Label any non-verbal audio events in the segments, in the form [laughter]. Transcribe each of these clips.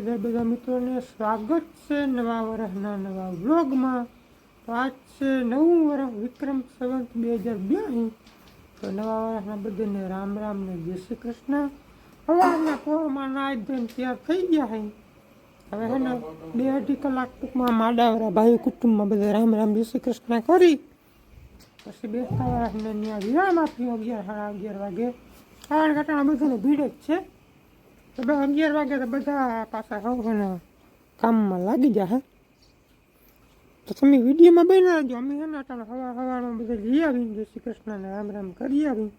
બધા મિત્રોને સ્વાગત છે નવા વર્ષના નવા વ્લોગમાં તો આજ છે નવું વર્ષ વિક્રમ સંવંત બે હજાર બ્યાસી તો નવા વર્ષના બધાને રામ રામ ને જય શ્રી કૃષ્ણ સવારના પોરમાં નાઈ ધોઈને તૈયાર થઈ ગયા છે હવે હે ને બે અઢી કલાક ટૂંકમાં માડાવરા ભાઈ કુટુંબમાં બધા રામ રામ જય શ્રી કૃષ્ણ કરી પછી બેસતા વર્ષને ત્યાં વિરામ આપ્યો અગિયાર સાડા અગિયાર વાગે કારણ કે બધાને ભીડ જ છે. તો બસ અગિયાર વાગે તો બધા પાછા સૌના કામમાં લાગી જાય તો તમે વિડીયોમાં બન્યા રહેજો અમે છે ને અટાણા હવા હવામાં બધા જઈ આવીને જય શ્રી કૃષ્ણને રામ રામ કરી આવી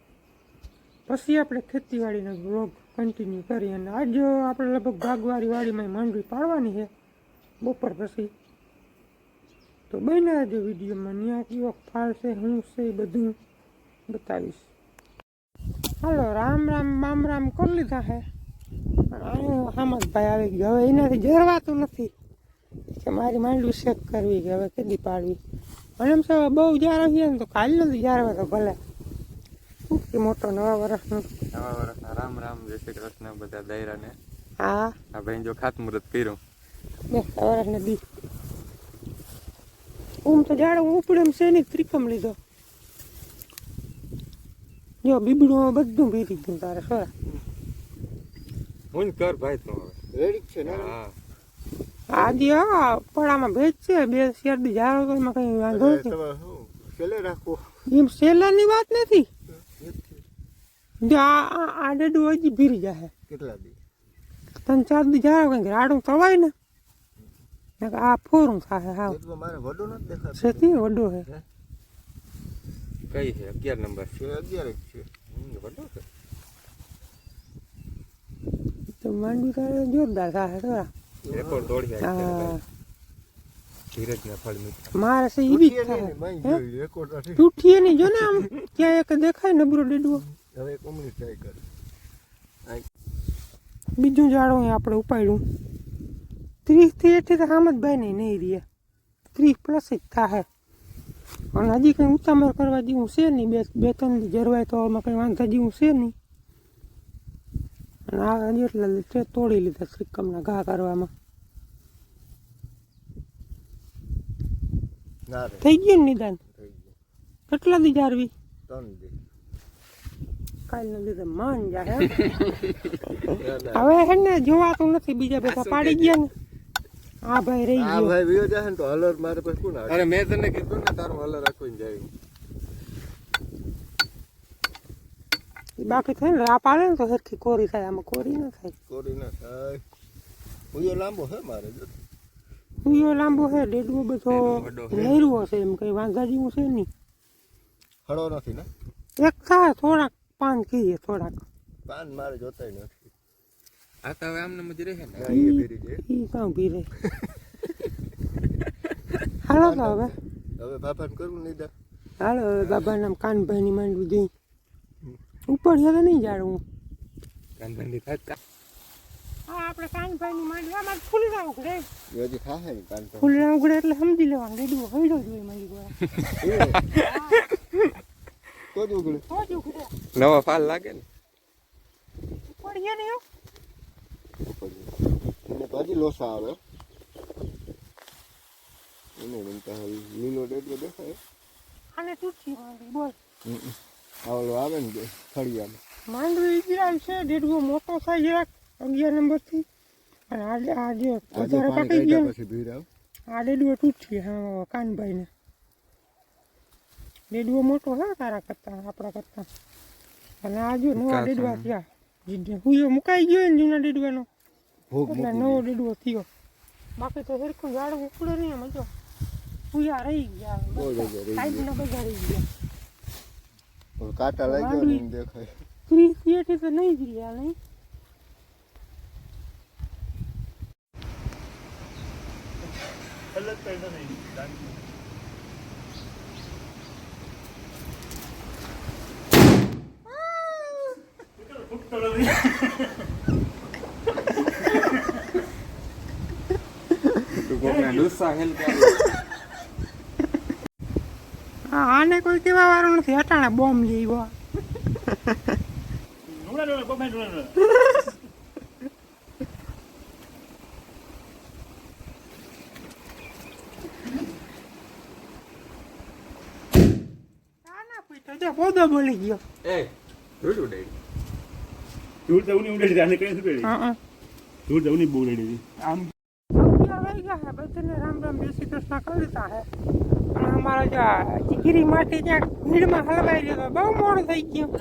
પછી આપણે ખેતીવાડીનો બ્લોગ કન્ટિન્યુ કરીએ અને આજ આપણે લગભગ ભાગવારી વાડીમાં માંડવી પાડવાની છે બપોર પછી તો બન્યા રહેજો વિડીયોમાં ત્યાં કેવો ફાળ છે શું છે એ બધું બતાવીશ હાલો રામ રામ બામ રામ કરી લીધા છે ભાઈ આવી ગયો. હવે એનાથી જરવાતું નથી કે મારી માંડવી શેક કરવી કે હવે કેદી પાડવી. અને એમ સાહેબ બહુ જાર આવીએ ને તો કાલ નથી જારવા તો ભલે. કે મોટો નવા વર્ષનો નવા વર્ષના રામ રામ જય શ્રી કૃષ્ણ બધા દાયરાને. હા. આ ભાઈ જો ખાતમુહૂર્ત કર્યું. બેસતા વર્ષને દી. ઉમ તો જાડો ઉપડે એમ છે નહીં ત્રિકમ લીધો. જો બીબડું બધું ભીરી ગયું તારે સોરા હું કર ભાઈ તું હવે. રેડી છે ને? હા. આદી હા પડામાં ભેજ છે બે શેરડી જારો તો એમાં કઈ વાંધો નથી. તમે શું રાખો એમ સેલાની વાત નથી? જો આ આ- આ ડેડું હજી ભીરી જાય કેટલા દી? ત્રણ ચાર દી જારો કંઈક રાડું તવાય ને આ ફોરું થાય હા. મારે વડો નથી દેખાતો. સેતી વડો હે. કઈ છે? અગિયાર નંબર છે. અગિયાર જ છે. વડો છે. તો માંડવી કાળે જોરદાર રેકોર્ડ તોડી હા. ફળ મીઠા મારે છે ઈ બી. તૂટીએ નહીં જો ને આમ ક્યાં એક દેખાય નબરો ડેડવો. હવે કોમની ટ્રાય કર. બીજું જાડો અહીં આપણે ઉપાડ્યું. ત્રીસથી એથી તો હામદભાઈ ને નહીં રહ્યા ત્રીસ પ્લસ જ થાય અને હજી કંઈ ઉતામળ કરવા જેવું છે નહીં બે બે ત્રણ જરવાય તો એમાં કંઈ વાંધા જેવું છે નહીં. અને આ હજી છે તોડી લીધા શ્રીકમના ઘા કરવામાં ના થઈ ગયું ને નિદાન? કેટલા દી જારવી? ત્રણ દી. કાલના લીધે માન જાય હવે હે ને જોવાતું નથી બીજા બધા પાડી ગયા ને. આ ભાઈ રહી આ ગયો. ભાઈ વિયો જાય ને તો હલર મારે પછી કોણ આવે અરે મેં તને કીધું ને તારું હલર રાખવું જાય બાકી થાય ને રાપ આવે ને તો સરખી કોરી થાય આમાં કોરી ના થાય. કોરી ના થાય. ઉયો લાંબો હે મારે જો. ઉયો લાંબો છે ડેડવો બધો વડો છે. એમ કઈ વાંધા જેવું છે નહીં. હળો નથી ને? એક થાય થોડાક પાન કહીએ થોડાક. પાન મારે જોતાય નથી. આ તો હવે આમને મજ રહે ને? ના, એ છે. ઈ કાં હાલો તો હવે. હવે બાપાને કરવું નહીં દા હાલો હવે બાબાના નામ કાનભાઈની માંડવી જઈ. ઉપર છે તો નહીં જાડવું કાનભાઈ થાય હા આપણે કાનભાઈની માંડવી આમાં ફૂલડા ઉઘડે. એ હજી ખાશે ને કાન ફૂલડા ઉઘડે એટલે સમજી લેવાનું ડેડવો હૈડો જ હોય મારી ગોળા. [laughs] તો જ ઉગડે તો જ ઉઘડે. નવા ફાલ લાગે ને? પડીએ ને. એને પાછી લોસા આવે. એને હાલ લીલો ડેડો દેખાય. આને તૂટતી માંડવી બોલ. આ ઓલો આવે ને ફળિયામાં માંડવી ગિરાય છે ડેડવો મોટો થાય જરાક અગિયાર નંબરથી. અને આજે આજે આજે વધારે પાકી ગયો. આ ડેડવો તૂટી હા કાનભાઈને. ડેડવો મોટો હા તારા કરતા આપણા કરતા. અને આ જો નવા ડેડવા થયા. જીડે હુયો મુકાઈ ગયો ને જૂના ડેડવાનો. ભોગ એટલે નવો ડેડવો થયો. બાકી તો હેરખું ઝાડ ઉકળે નહીં મજો હુયા રહી ગયા. બહુ ન રહી ગયા. કાંટા લાગ્યો ને એમ દેખાય ત્રીસ થિયેટર તો નહીં જ રહ્યા નહીં તું કોકના ડોસા હેલ કે હા આને કોઈ કેવા વાળું નથી અટાણે બોમ જીવો પોદો બોલી ગયો. એ ધૂળ ઉડાડી ધૂળ જવું નહીં ઉડાડી આને કઈ ઉડાડી હા આમ ગયા હે રામ રામ જય શ્રી કૃષ્ણ કરતા હે. અને અમારા જો આ ચીકરી માટે ત્યાં ભીડમાં હલવાઈ ગયો બહુ મોડું થઈ ગયું.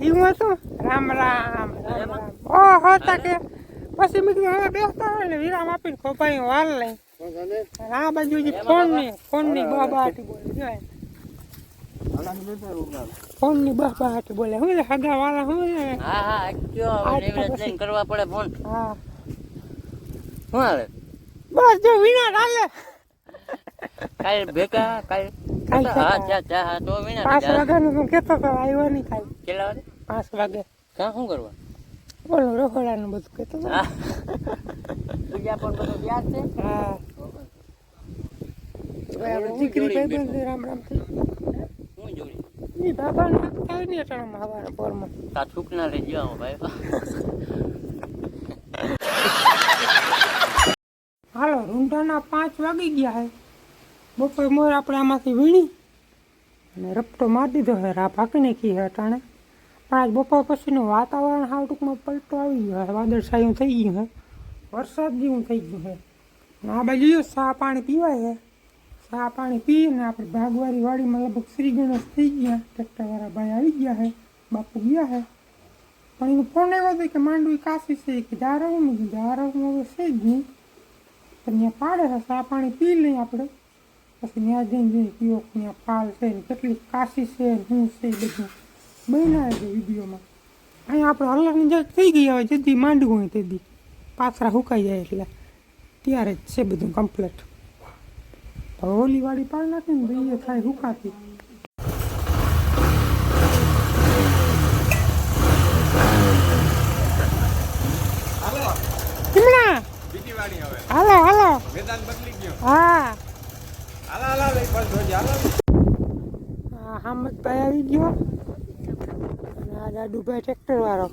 એવું હતું? રામ રામ રામ રામ. ઓહો તકે. પછી મેં કીધું હવે બેસતા હોય ને વિરામ આપીને ખોપાઈ વાલ લઈ. આ બાજુ ફોનની ફોનની બહાટી બોલે જોય ફોનની બહાટી બોલે. હું હગા વાળા હું હા હા કયો કરવા પડે ફોન. હા. હું હાલે? બસ જો વિના ડાલે કાલ ભેગા કાલ કાલ હા. ચા ચા હા તો વિના પાંચ. વાગ્યાનું હું કેતો તો આવ્યો નહીં કાલ. કેટલા વાગે? પાંચ વાગે. ક્યાં શું કરવા? બોલો રખોડાનું બધું કેતો હા. બીજા પણ બધું યાદ છે? હા. દીકરી ભાઈબંધ રામ રામ હું જોડી? ઈ બાબાને થાય નહીં અટાણામાં હવાના પોરમાં. તા છૂક ના લઈ જાઓ ભાઈ. હાલો રૂંઢાના પાંચ વાગી ગયા હે. બપોર મોર આપણે આમાંથી વીણી અને રપટો મારી દીધો હે, રા પાકી નાખી હે અટાણે. પણ આજ બપોર પછીનું વાતાવરણ હાવ ટૂંકમાં પલટો આવી ગયો હે વાદળછાયું થઈ ગયું હે, વરસાદ જેવું થઈ ગયું હે. આ બાજુ સા પાણી પીવાય હે. સા પાણી પીને આપણે ભાગવારી વાડીમાં લગભગ શ્રી ગણેશ થઈ ગયા ટ્રેક્ટરવાળા ભાઈ આવી ગયા હે, બાપુ ગયા હે. પણ એનું ફોન આવ્યો હતો કે માંડવી કાશી છે કે મેં કીધું જારવું હવે છે જ નહીં. પણ ત્યાં પાડે છે ચા પાણી પી લઈએ આપણે. પછી ત્યાં જઈને જોઈએ કયો ત્યાં પાલ છે ને કેટલી કાશી છે ને શું છે બધું બનાવે છે વિડીયોમાં અહીંયા આપણે હલરની જગ થઈ ગઈ હવે જલ્દી માંડવું હોય તેથી પાથરા સુકાઈ જાય એટલે ત્યારે જ છે બધું કમ્પ્લેટ હવે ઓલી વાળી પાડી નાખીને તો એ થાય સુકાતી કિમણા બીજી વાળી હવે હાલો હાલો મેદાન બદલી ગયો હા હાલા હાલા લઈ પણ જોજે હાલો હા હામદભાઈ આવી ગયો અને આ દાદુભાઈ ટ્રેક્ટર વાળો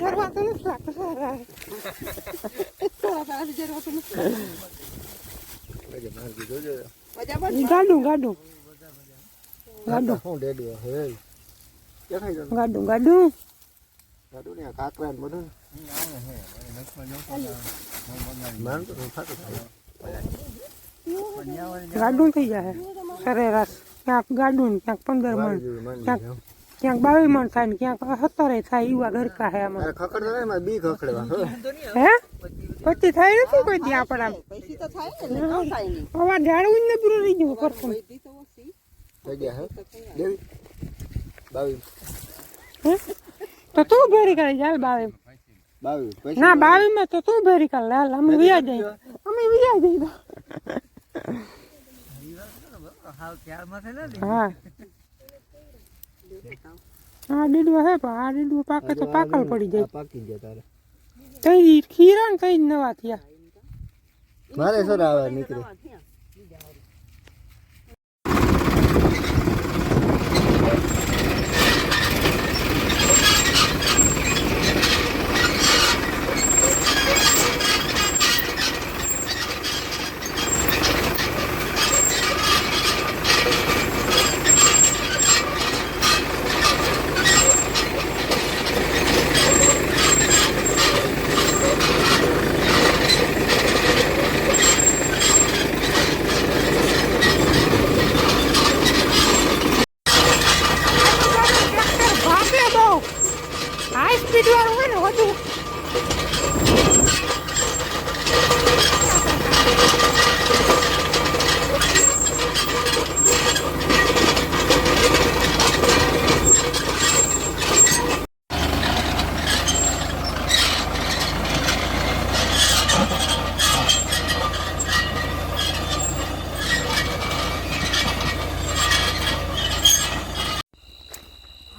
જરવા તો નથી લાગતો સારા. ઈ ગાડું ગાડું ગાડું શું ડેડું હે દેખાય છે ગાડું ગાડું ગાડું ને આ કાકરા ને બધું માન તો થાતું ક્યાંક ગાડું ને ક્યાંક પંદર મણ ક્યાંક ક્યાંક બાવીસ મણ થાય ને ક્યાંક સત્તરે થાય એવા ગરકા હે આમાં. અરે ખકડ તો બી ખકડવા હે. પછી થાય નથી કોઈ દી આપણા. હવા ઝાડવું જ ને પૂરું રહી ગયું પરસું થઈ ગયા હે? દેવી. બાવીસ. તો તું ભેરી કરે ચાલ બાવી બાવીસ. પછી ના બાવી માં તો તું ભેરી કર લાલ અમે વિયા જઈ અમે વિયા જઈ તો હા. આ દીડું હે પણ આ દીડું પાકે તો પાકલ પડી જાય. પાકી ગયા તારે. તઈ ખીરા ને તઈ નવા થયા. મારે સર આવે નીકળે ભાગે બહુ હાઈ સ્પીડ વાળું હોય ને વધુ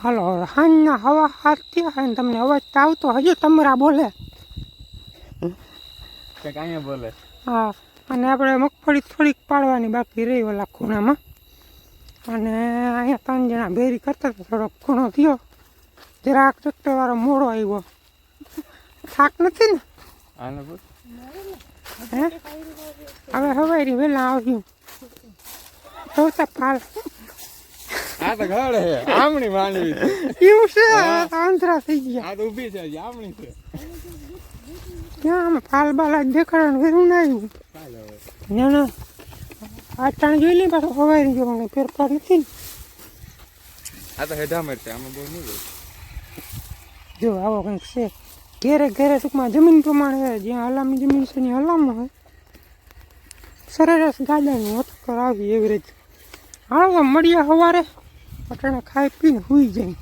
હાલો હાંજના હવા હાથ થયા હોય ને તમને અવાજ તો આવતો હજુ તમરા બોલે. કાંઈ બોલે. હા અને આપણે મગફળી થોડીક પાડવાની બાકી રહી ઓલા ખૂણામાં. અને અહીંયા ત્રણ જણા ભેરી કરતા હતા થોડોક ખૂણો થયો. જરાક ટ્રેક્ટર વાળો મોડો આવ્યો. થાક નથી ને? હે? હવે હવારી વહેલા આવ્યું. તો પાલ. આ તો ઘર હે આમણી માંડવી એવું છે? આંધ્રા થઈ ગયા. આ તો ઊભી છે આમણી છે. ક્યાં આમ ફાલ બાલ દેખાડવાનું વેરું ના આવ્યું ના ના. આ ટાણ જોઈ લે પાછું ગયો જવાનું ફેરફાર નથી ને. આ તો હેઠા મરશે આમાં બહુ નહીં જો આવો કંઈક છે. ઘેરે ઘેરે ટૂંકમાં જમીન પ્રમાણે જ્યાં હલામની જમીન છે ત્યાં હલામો હોય. સરેરાશ ગાડાનું અથકર આવી એવરેજ. હાલો મળ્યા સવારે અટાણે ખાઈ પીને સુઈ જાય